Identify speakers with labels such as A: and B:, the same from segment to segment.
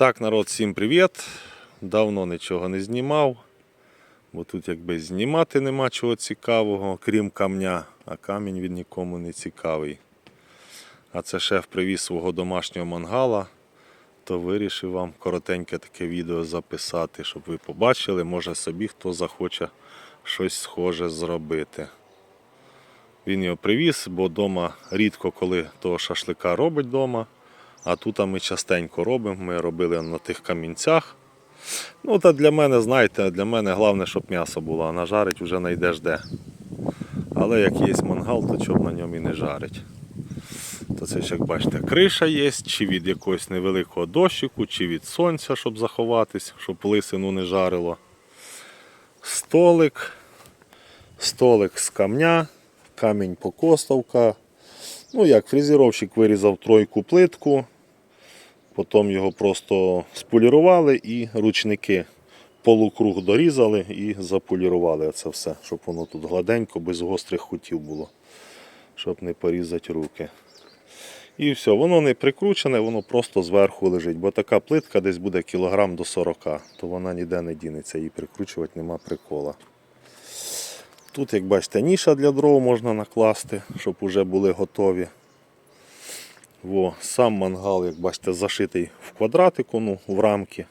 A: Так, народ, всім привіт. Давно нічого не знімав, бо тут якби знімати нема чого цікавого, крім камня, а камінь він нікому не цікавий. А це шеф привіз свого домашнього мангала, то вирішив вам коротеньке таке відео записати, щоб ви побачили, може собі хто захоче щось схоже зробити. Він його привіз, бо вдома рідко коли того шашлика робить вдома. А тут ми частенько робимо. Ми робили на тих камінцях. Ну, та для мене, знаєте, для мене головне, щоб м'ясо було, а нажарить вже не йдеш де. Але як є мангал, то чоб на ньому і не жарить. То це ж, як бачите, криша є, чи від якогось невеликого дощику, чи від сонця, щоб заховатись, щоб лисину не жарило. Столик. Столик з камня, камінь покостовка. Ну, як фрезеровщик вирізав тройку плитку, потім його просто сполірували і ручники полукруг дорізали і заполірували це все, щоб воно тут гладенько, без гострих кутів було, щоб не порізати руки. І все, воно не прикручене, воно просто зверху лежить, бо така плитка десь буде кілограм до 40, то вона ніде не дінеться, її прикручувати нема прикола. Тут, як бачите, ніша для дров можна накласти, щоб вже були готові. Во, сам мангал, як бачите, зашитий в квадратику, ну, в рамки,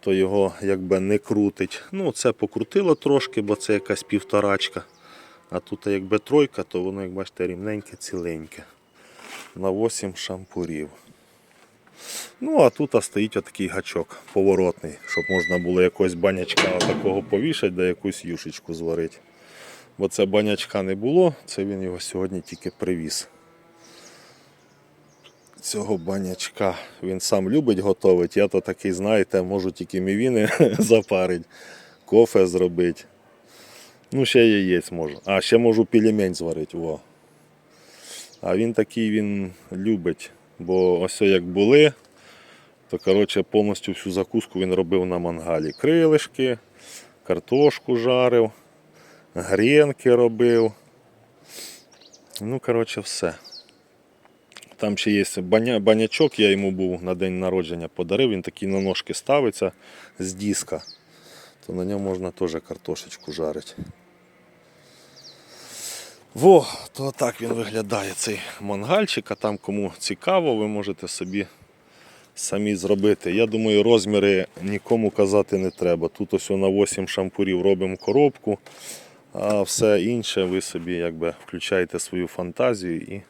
A: то його якби не крутить. Ну, це покрутило трошки, бо це якась півторачка. А тут якби тройка, то воно, як бачите, рівненьке, ціленьке. На 8 шампурів. Ну, а тут стоїть отакий гачок поворотний, щоб можна було якогось банячка такого повішати, да якусь юшечку зварити. Бо це банячка не було, це він його сьогодні тільки привіз. Цього банячка він сам любить готувати. Я то такий, знаєте, можу тільки мівіни запарити, кофе зробити. Ну, ще яєць можу. А, ще можу пельмень зварити. Во. А він такий він любить. Бо ось як були, то коротше, повністю всю закуску він робив на мангалі. Крилишки, картошку жарив, гренки робив. Ну, коротше, все. Там ще є баня, банячок, я йому був на день народження подарив, він такий на ножки ставиться з диска. То на ньому можна теж картошечку жарити. Во, то так він виглядає цей мангальчик, а там кому цікаво, ви можете собі самі зробити. Я думаю, розміри нікому казати не треба. Тут ось на 8 шампурів робимо коробку, а все інше ви собі якби включаєте свою фантазію і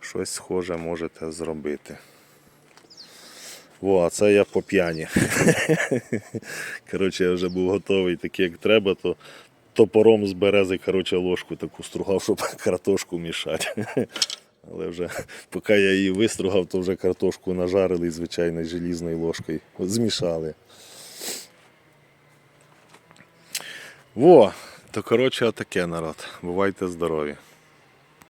A: щось схоже можете зробити. Во, а це я по п'яні. Коротше, я вже був готовий, такий як треба, то топором з берези коротше, ложку таку стругав, щоб картошку мішати. Але вже поки я її вистругав, то вже картошку нажарили звичайною желізною ложкою змішали. Во, то коротше отаке народ. Бувайте здорові.